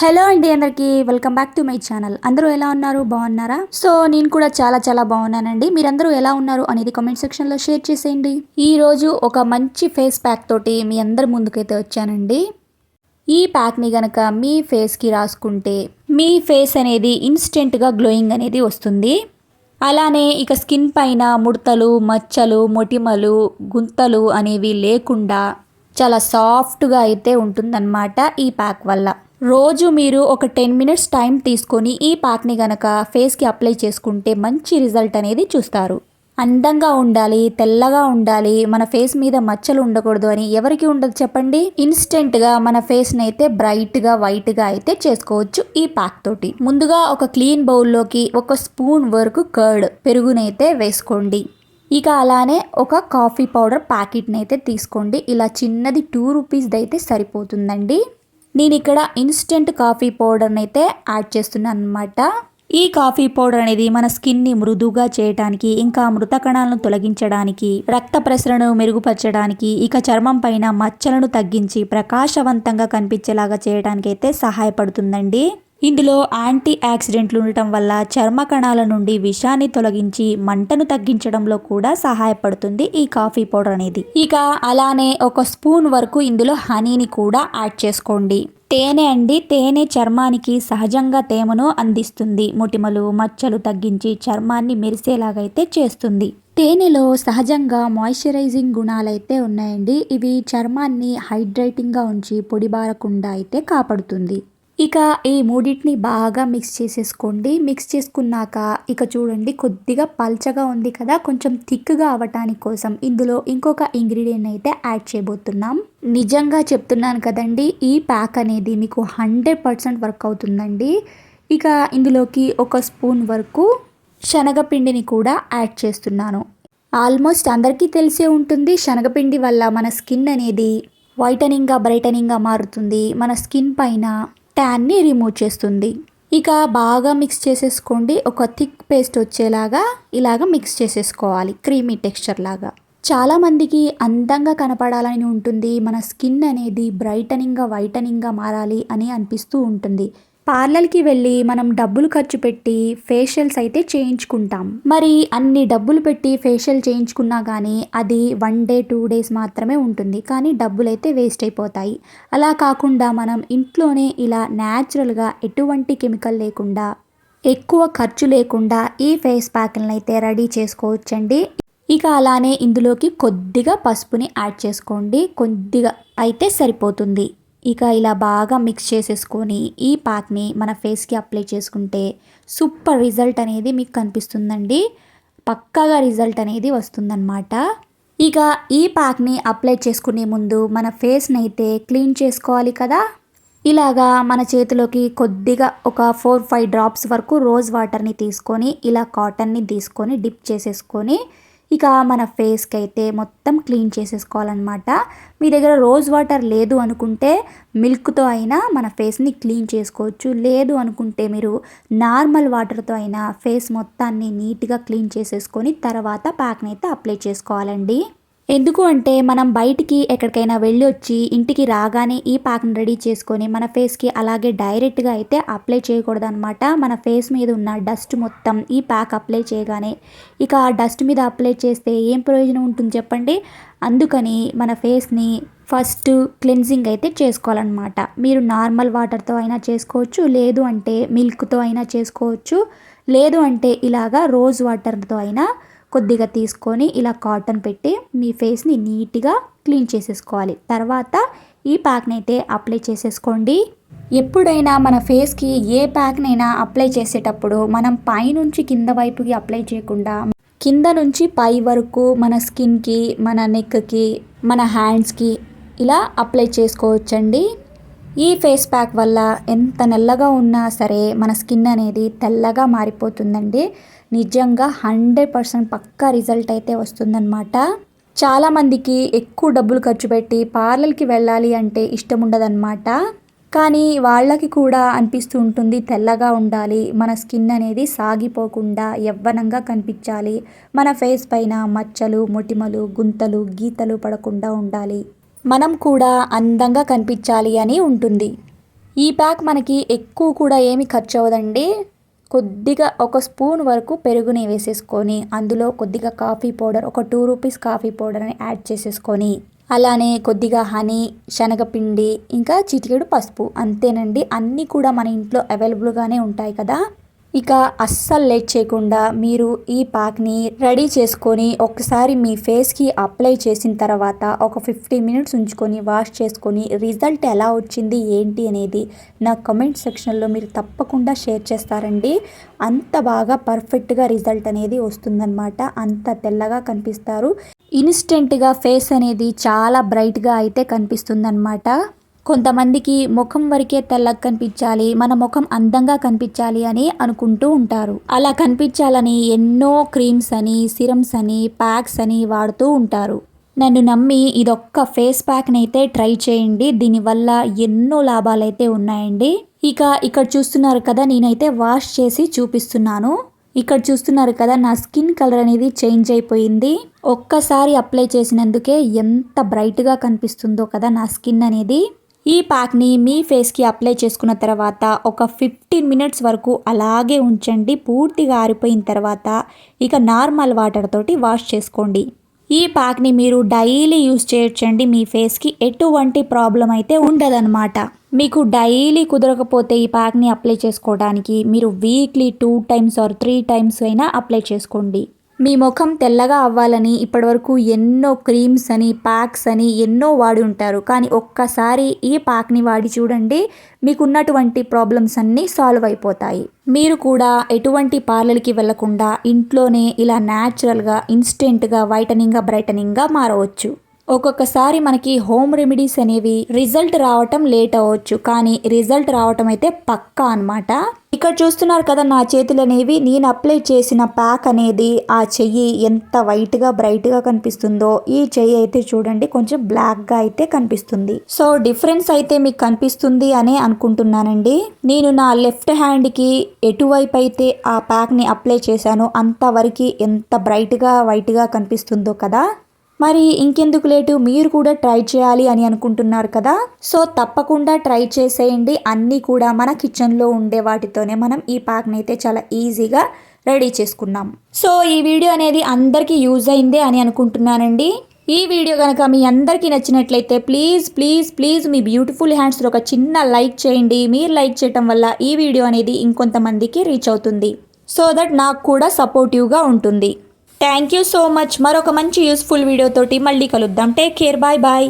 Hello అండి అందరికి welcome back to my channel. అందరూ ఎలా ఉన్నారు? బాగున్నారా? సో నేను కూడా చాలా చాలా బాగున్నానండి. మీరందరూ ఎలా ఉన్నారు అనేది కామెంట్ సెక్షన్లో షేర్ చేసేయండి. ఈ రోజు ఒక మంచి ఫేస్ ప్యాక్ తోటి మీ అందరి ముందుకైతే వచ్చానండి. ఈ ప్యాక్ని గనక మీ ఫేస్కి రాసుకుంటే మీ ఫేస్ అనేది ఇన్స్టెంట్గా గ్లోయింగ్ అనేది వస్తుంది. అలానే ఇక స్కిన్ పైన ముడతలు మచ్చలు మొటిమలు గుంతలు అనేవి లేకుండా చాలా సాఫ్ట్గా అయితే ఉంటుందన్నమాట ఈ ప్యాక్ వల్ల. రోజు మీరు ఒక టెన్ మినిట్స్ టైం తీసుకొని ఈ ప్యాక్ని గనక ఫేస్కి అప్లై చేసుకుంటే మంచి రిజల్ట్ అనేది చూస్తారు. అందంగా ఉండాలి తెల్లగా ఉండాలి మన ఫేస్ మీద మచ్చలు ఉండకూడదు అని ఎవరికి ఉండదు చెప్పండి? ఇన్స్టెంట్గా మన ఫేస్ని అయితే బ్రైట్గా వైట్గా అయితే చేసుకోవచ్చు ఈ ప్యాక్ తోటి. ముందుగా ఒక క్లీన్ బౌల్లోకి ఒక స్పూన్ వరకు కర్డ్ పెరుగునైతే వేసుకోండి. ఇక అలానే ఒక కాఫీ పౌడర్ ప్యాకెట్ని అయితే తీసుకోండి. ఇలా చిన్నది టూ రూపీస్ది అయితే సరిపోతుందండి. నేను ఇక్కడ ఇన్స్టెంట్ కాఫీ పౌడర్ని అయితే యాడ్ చేస్తున్నాను అనమాట ఈ కాఫీ పౌడర్ అనేది మన స్కిన్ని మృదువుగా చేయడానికి ఇంకా మృత కణాలను తొలగించడానికి రక్త ప్రసరణను మెరుగుపరచడానికి ఇక చర్మం పైన మచ్చలను తగ్గించి ప్రకాశవంతంగా కనిపించేలాగా చేయడానికి అయితే సహాయపడుతుందండి. ఇందులో యాంటీ ఆక్సిడెంట్లు ఉండటం వల్ల చర్మ కణాల నుండి విషాన్ని తొలగించి మంటను తగ్గించడంలో కూడా సహాయపడుతుంది ఈ కాఫీ పౌడర్ అనేది. ఇక అలానే ఒక స్పూన్ వరకు ఇందులో హనీని కూడా యాడ్ చేసుకోండి. తేనె అండి తేనె చర్మానికి సహజంగా తేమను అందిస్తుంది. ముటిమలు మచ్చలు తగ్గించి చర్మాన్ని మెరిసేలాగైతే చేస్తుంది. తేనెలో సహజంగా మాయిశ్చరైజింగ్ గుణాలైతే ఉన్నాయండి. ఇవి చర్మాన్ని హైడ్రేటింగ్గా ఉంచి పొడిబారకుండా అయితే కాపాడుతుంది. ఇక ఈ మూడింటిని బాగా మిక్స్ చేసేసుకోండి. మిక్స్ చేసుకున్నాక ఇక చూడండి కొద్దిగా పల్చగా ఉంది కదా కొంచెం థిక్గా అవ్వటానికి కోసం ఇందులో ఇంకొక ఇంగ్రీడియంట్ అయితే యాడ్ చేయబోతున్నాం. నిజంగా చెప్తున్నాను కదండి ఈ ప్యాక్ అనేది మీకు హండ్రెడ్ పర్సెంట్ వర్క్ అవుతుందండి. ఇక ఇందులోకి ఒక స్పూన్ వరకు శనగపిండిని కూడా యాడ్ చేస్తున్నాను. ఆల్మోస్ట్ అందరికీ తెలిసే ఉంటుంది శనగపిండి వల్ల మన స్కిన్ అనేది వైటనింగ్గా బ్రైటనింగ్గా మారుతుంది. మన స్కిన్ పైన ట్యాన్ని రిమూవ్ చేస్తుంది. ఇక బాగా మిక్స్ చేసేసుకోండి. ఒక థిక్ పేస్ట్ వచ్చేలాగా ఇలాగ మిక్స్ చేసేసుకోవాలి. క్రీమీ టెక్స్చర్ లాగా. చాలామందికి అందంగా కనపడాలని ఉంటుంది. మన స్కిన్ అనేది బ్రైటనింగ్గా వైటనింగ్గా మారాలి అని అనిపిస్తూ ఉంటుంది. పార్లర్కి వెళ్ళి మనం డబ్బులు ఖర్చు పెట్టి ఫేషియల్స్ అయితే చేయించుకుంటాం. మరి అన్ని డబ్బులు పెట్టి ఫేషియల్ చేయించుకున్నా కానీ అది వన్ డే టూ డేస్ మాత్రమే ఉంటుంది. కానీ డబ్బులు అయితే వేస్ట్ అయిపోతాయి. అలా కాకుండా మనం ఇంట్లోనే ఇలా న్యాచురల్గా ఎటువంటి కెమికల్ లేకుండా ఎక్కువ ఖర్చు లేకుండా ఈ ఫేస్ ప్యాక్లను అయితే రెడీ చేసుకోవచ్చండి. ఇక అలానే ఇందులోకి కొద్దిగా పసుపుని యాడ్ చేసుకోండి. కొద్దిగా అయితే సరిపోతుంది. ఇక ఇలా బాగా మిక్స్ చేసేసుకొని ఈ ప్యాక్ని మన ఫేస్కి అప్లై చేసుకుంటే సూపర్ రిజల్ట్ అనేది మీకు కనిపిస్తుందండి. పక్కాగా రిజల్ట్ అనేది వస్తుందన్నమాట. ఇక ఈ ప్యాక్ని అప్లై చేసుకునే ముందు మన ఫేస్ని అయితే క్లీన్ చేసుకోవాలి కదా? ఇలాగా మన చేతిలోకి కొద్దిగా ఒక ఫోర్ ఫైవ్ డ్రాప్స్ వరకు రోజ్ వాటర్ని తీసుకొని ఇలా కాటన్ని తీసుకొని డిప్ చేసేసుకొని ఇక మన ఫేస్కి అయితే మొత్తం క్లీన్ చేసేసుకోవాలన్నమాట. మీ దగ్గర రోజ్ వాటర్ లేదు అనుకుంటే మిల్క్తో అయినా మన ఫేస్ని క్లీన్ చేసుకోవచ్చు. లేదు అనుకుంటే మీరు నార్మల్ వాటర్తో అయినా ఫేస్ మొత్తాన్ని నీట్గా క్లీన్ చేసేసుకొని తర్వాత ప్యాక్ని అయితే అప్లై చేసుకోవాలండి. ఎందుకు అంటే మనం బయటికి ఎక్కడికైనా వెళ్ళి వచ్చి ఇంటికి రాగానే ఈ ప్యాక్ని రెడీ చేసుకొని మన ఫేస్కి అలాగే డైరెక్ట్గా అయితే అప్లై చేయకూడదు అనమాట మన ఫేస్ మీద ఉన్న డస్ట్ మొత్తం ఈ ప్యాక్ అప్లై చేయగానే ఇక ఆ డస్ట్ మీద అప్లై చేస్తే ఏం ప్రయోజనం ఉంటుంది చెప్పండి? అందుకని మన ఫేస్ని ఫస్ట్ క్లెన్జింగ్ అయితే చేసుకోవాలన్నమాట. మీరు నార్మల్ వాటర్తో అయినా చేసుకోవచ్చు లేదు అంటే మిల్క్తో అయినా చేసుకోవచ్చు లేదు అంటే ఇలాగా రోజ్ వాటర్తో అయినా కొద్దిగా తీసుకొని ఇలా కాటన్ పెట్టి మీ ఫేస్ని నీట్గా క్లీన్ చేసేసుకోవాలి. తర్వాత ఈ ప్యాక్ని అయితే అప్లై చేసేసుకోండి. ఎప్పుడైనా మన ఫేస్కి ఏ ప్యాక్నైనా అప్లై చేసేటప్పుడు మనం పైనుంచి కింద వైపుకి అప్లై చేయకుండా కింద నుంచి పై వరకు మన స్కిన్కి మన నెక్కి మన హ్యాండ్స్కి ఇలా అప్లై చేసుకోవచ్చండి. ఈ ఫేస్ ప్యాక్ వల్ల ఎంత నల్లగా ఉన్నా సరే మన స్కిన్ అనేది తెల్లగా మారిపోతుందండి. నిజంగా హండ్రెడ్ పర్సెంట్ పక్కా రిజల్ట్ అయితే వస్తుందన్నమాట. చాలామందికి ఎక్కువ డబ్బులు ఖర్చు పెట్టి పార్లర్కి వెళ్ళాలి అంటే ఇష్టం ఉండదన్నమాట. కానీ వాళ్ళకి కూడా అనిపిస్తూ ఉంటుంది తెల్లగా ఉండాలి మన స్కిన్ అనేది సాగిపోకుండా యవ్వనంగా కనిపించాలి మన ఫేస్ పైన మచ్చలు మొటిమలు గుంతలు గీతలు పడకుండా ఉండాలి. మనం కూడా అందంగా కనిపించాలి అని ఉంటుంది. ఈ ప్యాక్ మనకి ఎక్కువ కూడా ఏమి ఖర్చు అవ్వదండి. కొద్దిగా ఒక స్పూన్ వరకు పెరుగుని వేసేసుకొని అందులో కొద్దిగా కాఫీ పౌడర్ ఒక టూ రూపీస్ కాఫీ పౌడర్ని యాడ్ చేసేసుకొని అలానే కొద్దిగా హనీ శనగపిండి ఇంకా చిటికెడు పసుపు అంతేనండి. అన్నీ కూడా మన ఇంట్లో అవైలబుల్గానే ఉంటాయి కదా. ఇక అస్సలు లేట్ చేయకుండా మీరు ఈ ప్యాక్ని రెడీ చేసుకొని ఒకసారి మీ ఫేస్కి అప్లై చేసిన తర్వాత ఒక ఫిఫ్టీ మినిట్స్ ఉంచుకొని వాష్ చేసుకొని రిజల్ట్ ఎలా వచ్చింది ఏంటి అనేది నా కమెంట్ సెక్షన్లో మీరు తప్పకుండా షేర్ చేస్తారండి. అంత బాగా పర్ఫెక్ట్గా రిజల్ట్ అనేది వస్తుందన్నమాట. అంత తెల్లగా కనిపిస్తారు. ఇన్స్టెంట్గా ఫేస్ అనేది చాలా బ్రైట్గా అయితే కనిపిస్తుందన్నమాట. కొంతమందికి ముఖం వరకే తెల్లగా కనిపించాలి మన ముఖం అందంగా కనిపించాలి అని అనుకుంటూ ఉంటారు. అలా కనిపించాలని ఎన్నో క్రీమ్స్ అని సిరమ్స్ అని ప్యాక్స్ అని వాడుతూ ఉంటారు. నన్ను నమ్మి ఇదొక్క ఫేస్ ప్యాక్ని అయితే ట్రై చేయండి. దీనివల్ల ఎన్నో లాభాలైతే ఉన్నాయండి. ఇక ఇక్కడ చూస్తున్నారు కదా నేనైతే వాష్ చేసి చూపిస్తున్నాను. ఇక్కడ చూస్తున్నారు కదా నా స్కిన్ కలర్ అనేది చేంజ్ అయిపోయింది. ఒక్కసారి అప్లై చేసినందుకే ఎంత బ్రైట్గా కనిపిస్తుందో కదా నా స్కిన్ అనేది. ఈ ప్యాక్ని మీ ఫేస్కి అప్లై చేసుకున్న తర్వాత ఒక ఫిఫ్టీన్ మినిట్స్ వరకు అలాగే ఉంచండి. పూర్తిగా ఆరిపోయిన తర్వాత ఇక నార్మల్ వాటర్ తోటి వాష్ చేసుకోండి. ఈ ప్యాక్ని మీరు డైలీ యూస్ చేయొచ్చండి. మీ ఫేస్కి ఎటువంటి ప్రాబ్లం అయితే ఉండదన్నమాట. మీకు డైలీ కుదరకపోతే ఈ ప్యాక్ని అప్లై చేసుకోవడానికి మీరు weekly two times or three times అయినా అప్లై చేసుకోండి. మీ ముఖం తెల్లగా అవ్వాలని ఇప్పటివరకు ఎన్నో క్రీమ్స్ అని ప్యాక్స్ అని ఎన్నో వాడి ఉంటారు. కానీ ఒక్కసారి ఈ ప్యాక్ని వాడి చూడండి మీకున్నటువంటి ప్రాబ్లమ్స్ అన్నీ సాల్వ్ అయిపోతాయి. మీరు కూడా ఎటువంటి పార్లర్కి వెళ్ళకుండా ఇంట్లోనే ఇలా న్యాచురల్గా ఇన్స్టెంట్గా వైటనింగ్గా బ్రైటనింగ్గా మారవచ్చు. ఒక్కొక్కసారి మనకి హోమ్ రెమెడీస్ అనేవి రిజల్ట్ రావటం లేట్ అవ్వచ్చు. కానీ రిజల్ట్ రావటం అయితే పక్కా అనమాట ఇక్కడ చూస్తున్నారు కదా నా చేతులు అనేవి. నేను అప్లై చేసిన ప్యాక్ అనేది ఆ చెయ్యి ఎంత వైట్గా బ్రైట్గా కనిపిస్తుందో ఈ చెయ్యి అయితే చూడండి. కొంచెం బ్లాక్గా అయితే కనిపిస్తుంది. సో డిఫరెన్స్ అయితే మీకు కనిపిస్తుంది అనే అనుకుంటున్నానండి. నేను నా లెఫ్ట్ హ్యాండ్కి ఎటువైపు అయితే ఆ ప్యాక్ని అప్లై చేశానో అంతవరకు ఎంత బ్రైట్గా వైట్గా కనిపిస్తుందో కదా మరి ఇంకెందుకు లేటు? మీరు కూడా ట్రై చేయాలి అని అనుకుంటున్నారు కదా? సో తప్పకుండా ట్రై చేసేయండి. అన్నీ కూడా మన కిచెన్లో ఉండే వాటితోనే మనం ఈ ప్యాక్ని అయితే చాలా ఈజీగా రెడీ చేసుకున్నాం. సో ఈ వీడియో అనేది అందరికీ యూజ్ అయిందే అని అనుకుంటున్నానండి. ఈ వీడియో కనుక మీ అందరికీ నచ్చినట్లయితే ప్లీజ్ ప్లీజ్ ప్లీజ్ మీ బ్యూటిఫుల్ హ్యాండ్స్లో ఒక చిన్న లైక్ చేయండి. మీరు లైక్ చేయటం వల్ల ఈ వీడియో అనేది ఇంకొంతమందికి రీచ్ అవుతుంది. సో దట్ నాకు కూడా సపోర్టివ్గా ఉంటుంది. థ్యాంక్ యూ సో మచ్ మరొక మంచి యూస్ఫుల్ వీడియోతోటి మళ్ళీ కలుద్దాం. Take care bye bye